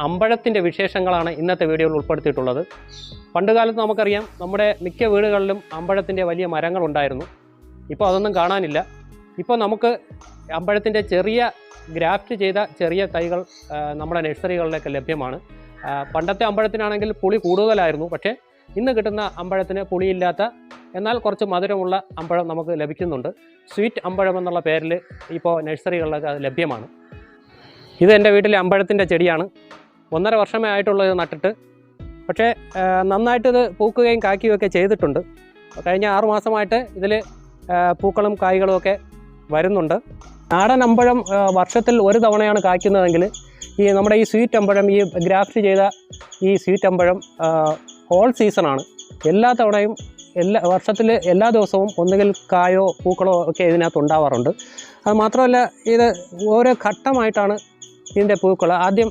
അമ്പഴത്തിന്റെ വിശേഷങ്ങളാണ് ഇന്നത്തെ വീഡിയോയിൽ ഉൾപ്പെടുത്തിയിട്ടുള്ളത്. പണ്ടുകാലത്ത് നമുക്കറിയാം നമ്മുടെ മിക്ക വീടുകളിലും അമ്പഴത്തിന്റെ വലിയ മരങ്ങൾ ഉണ്ടായിരുന്നു ഇപ്പോൾ അതൊന്നും കാണാനില്ല. ഇപ്പോൾ നമുക്ക് അമ്പഴത്തിന്റെ ചെറിയ ഗ്രാഫ്റ്റ് ചെയ്ത ചെറിയ തൈകൾ നമ്മുടെ നഴ്സറികളിലൊക്കെ ലഭ്യമാണ്. പണ്ടത്തെ അമ്പഴത്തിനാണെങ്കിൽ പുളി കൂടുതലായിരുന്നു. പക്ഷേ ഇന്ന് കിട്ടുന്ന അമ്പഴത്തിന് പുളിയില്ലാത്ത എന്നാൽ കുറച്ച് മധുരമുള്ള അമ്പഴം നമുക്ക് ലഭിക്കുന്നുണ്ട്. സ്വീറ്റ് അമ്പഴം എന്നുള്ള പേരിൽ ഇപ്പോൾ നഴ്സറികളിലൊക്കെ അത് ലഭ്യമാണ്. ഇത് എന്റെ വീട്ടിലെ അമ്പഴത്തിന്റെ ചെടിയാണ്. ഒന്നര വർഷമേ ആയിട്ടുള്ളൂ ഇത് നട്ടിട്ട്. പക്ഷേ നന്നായിട്ട് ഇത് പൂക്കുകയും കായ്ക്കുകയും ഒക്കെ ചെയ്തിട്ടുണ്ട്. കഴിഞ്ഞ ആറു മാസമായിട്ട് ഇതിൽ പൂക്കളും കായ്കളും ഒക്കെ വരുന്നുണ്ട്. നാടൻ അമ്പഴം വർഷത്തിൽ ഒരു തവണയാണ് കായ്ക്കുന്നതെങ്കിൽ ഈ നമ്മുടെ ഈ സ്വീറ്റ് അമ്പഴം ഈ ഗ്രാഫ്റ്റ് ചെയ്ത ഈ സ്വീറ്റ് അമ്പഴം ഹോൾ സീസണാണ് എല്ലാ തവണയും എല്ലാ വർഷത്തിൽ എല്ലാ ദിവസവും ഒന്നുകിൽ കായോ പൂക്കളോ ഒക്കെ ഇതിനകത്ത് ഉണ്ടാവാറുണ്ട്. അത് മാത്രമല്ല ഇത് ഓരോ ഘട്ടമായിട്ടാണ് ഇതിന്റെ പൂക്കൾ ആദ്യം